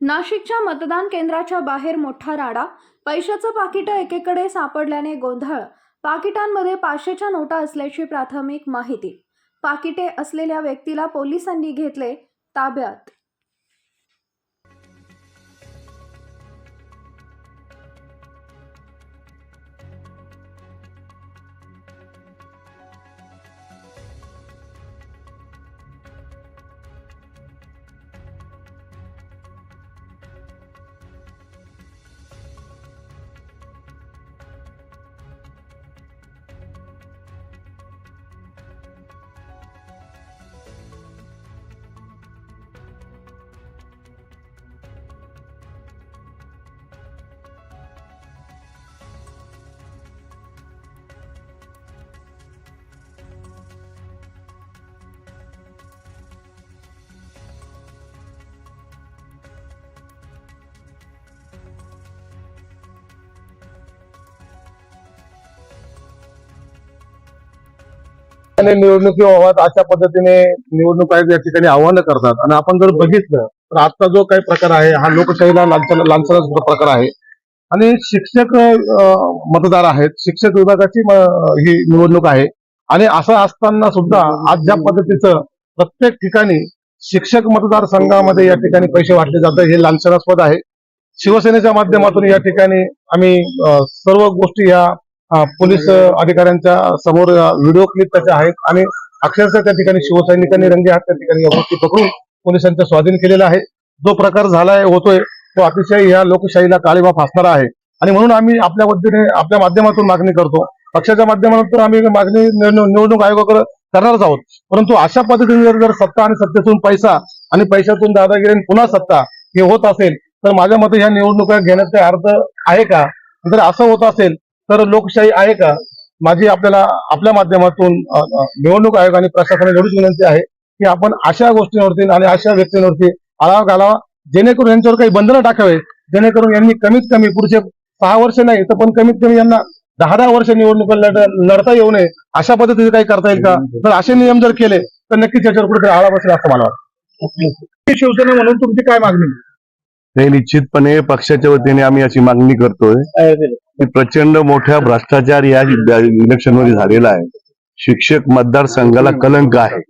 नाशिकच्या मतदान केंद्राच्या बाहेर मोठा राडा. पैशाचं पाकिट एकेकडे सापडल्याने गोंधळ. पाकिटांमध्ये पाचशेच्या नोटा असल्याची प्राथमिक माहिती. पाकिटे असलेल्या व्यक्तीला पोलिसांनी घेतले ताब्यात. निवडणुकी व्हाव्यात अशा पद्धतीने निवडणूक आयोग या ठिकाणी आव्हानं करतात. आणि आपण जर बघितलं तर आता जो काही प्रकार आहे हा लोकशाहीला लांछनाचा प्रकार आहे. आणि शिक्षक मतदार आहेत. शिक्षक विभागाची ही निवडणूक आहे. आणि असं असताना सुद्धा आज ज्या पद्धतीचं प्रत्येक ठिकाणी शिक्षक मतदारसंघामध्ये या ठिकाणी पैसे वाटले जातात हे लांछनास्पद आहे. शिवसेनेच्या माध्यमातून या ठिकाणी आम्ही सर्व गोष्टी या पोलीस अधिकाऱ्यांच्या समोर व्हिडिओ क्लिप त्याच्या आहेत आणि अक्षरशः त्या ठिकाणी शिवसैनिकांनी रंगे हात त्या ठिकाणी या गोष्टी पकडून पोलिसांच्या स्वाधीन केलेला आहे. जो प्रकार झालाय होतोय तो अतिशय या लोकशाहीला काळीमा फासणारा आहे. आणि म्हणून आम्ही आपल्या वतीने आपल्या माध्यमातून मागणी करतो. पक्षाच्या माध्यमातून आम्ही मागणी निवडणूक आयोगाकडे करणारच आहोत. परंतु अशा पद्धतीने जर सत्ता आणि सत्तेतून पैसा आणि पैशातून दादागिरी पुन्हा सत्ता हे होत असेल तर माझ्या मते ह्या निवडणुका घेण्याचा अर्थ आहे का? जर असं होत असेल तर लोकशाही आहे का? माझी आपल्याला आपल्या माध्यमातून निवडणूक आयोग आणि प्रशासनाला एवढीच विनंती आहे की आपण अशा गोष्टींवरती आणि अशा व्यक्तींवरती आळा घालावा जेणेकरून यांच्यावर काही बंधनं टाकावे जेणेकरून यांनी कमीत कमी पुढचे सहा वर्ष नाही तर पण कमीत कमी यांना दहा दहा वर्ष निवडणूक लढता येऊ नये अशा पद्धतीने काही करता येईल का? तर असे नियम जर केले तर नक्कीच याच्यावर कुठेतरी आळा बसेल असं मला वाटतं. शिवसेना म्हणून तुमची काय मागणी? हे निश्चितपणे पक्षाच्या वतीने आम्ही अशी मागणी करतोय. की प्रचंड मोठ्या भ्रष्टाचार या इलेक्शनमध्ये झालेला आहे. शिक्षक मतदारसंघाला कलंक आहे.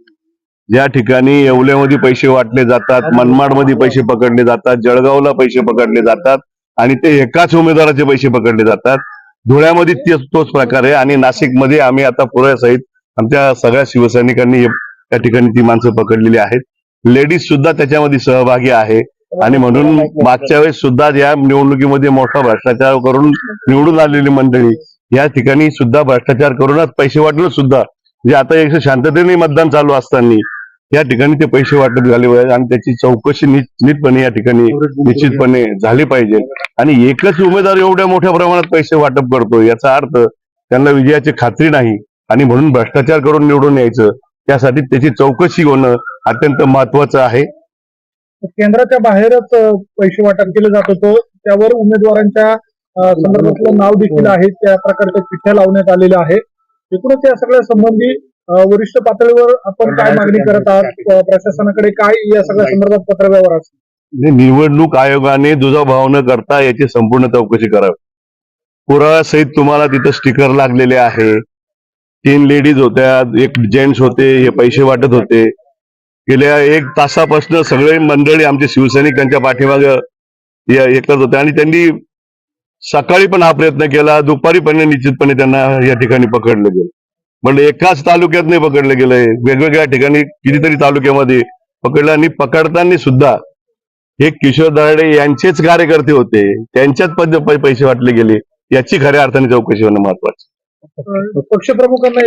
ज्या ठिकाणी येवल्यामध्ये पैसे वाटले जातात मनमाडमध्ये पैसे पकडले जातात जळगावला पैसे पकडले जातात आणि ते एकाच उमेदवाराचे पैसे पकडले जातात धुळ्यामध्ये तेच तोच प्रकार आहे आणि नाशिकमध्ये आम्ही आता पुऱ्यासहित आमच्या सगळ्या शिवसैनिकांनी त्या ठिकाणी ती माणसं पकडलेली आहेत. लेडीज सुद्धा त्याच्यामध्ये सहभागी आहे. आणि म्हणून मागच्या वेळेस सुद्धा या निवडणुकीमध्ये मोठा भ्रष्टाचार करून निवडून आलेली मंडळी या ठिकाणी सुद्धा भ्रष्टाचार करूनच पैसे वाटलं सुद्धा. म्हणजे आता एक शांततेने मतदान चालू असताना या ठिकाणी ते पैसे वाटप झाले पाहिजे आणि त्याची चौकशी नीट- नीटपणे या ठिकाणी निश्चितपणे झाली पाहिजे. आणि एकच उमेदवार एवढ्या मोठ्या प्रमाणात पैसे वाटप करतो याचा अर्थ त्यांना विजयाची खात्री नाही आणि म्हणून भ्रष्टाचार करून निवडून यायचं. त्यासाठी त्याची चौकशी होणं अत्यंत महत्वाचं आहे. केंद्राच्या बाहेरच पैसे वाटप केले जात होतं. त्यावर उमेदवारांच्या संदर्भातलं नाव देखील आहे. त्या प्रकारच्या चिठ्ठ्या लावण्यात आलेल्या आहे एकूणच या सगळ्या संबंधी वरिष्ठ पातळीवर आपण काय मागणी करत आहात? प्रशासनाकडे काय या सगळ्या संदर्भात पत्रव्यवहार असेल म्हणजे निवडणूक आयोगाने दुजाभाव न करता याची संपूर्ण चौकशी करावी. पुराव्यासहित तुम्हाला तिथं स्टिकर लागलेले आहे. तीन लेडीज होत्या एक जेंट्स होते हे पैसे वाटत होते. गेल्या एक तासापासून सगळे मंडळी आमचे शिवसैनिक त्यांच्या पाठीमाग एकच होते आणि त्यांनी सकाळी पण हा प्रयत्न केला दुपारी पण निश्चितपणे त्यांना या ठिकाणी पकडलं गेलं. म्हणजे एकाच तालुक्यात नाही पकडलं गेलंय वेगवेगळ्या ठिकाणी कितीतरी तालुक्यामध्ये पकडलं आणि पकडताना सुद्धा हे किशोर दराडे यांचेच कार्यकर्ते होते त्यांच्याच पद पैसे वाटले गेले. याची खऱ्या अर्थाने चौकशी होणं महत्वाचं पक्षप्रमुखांना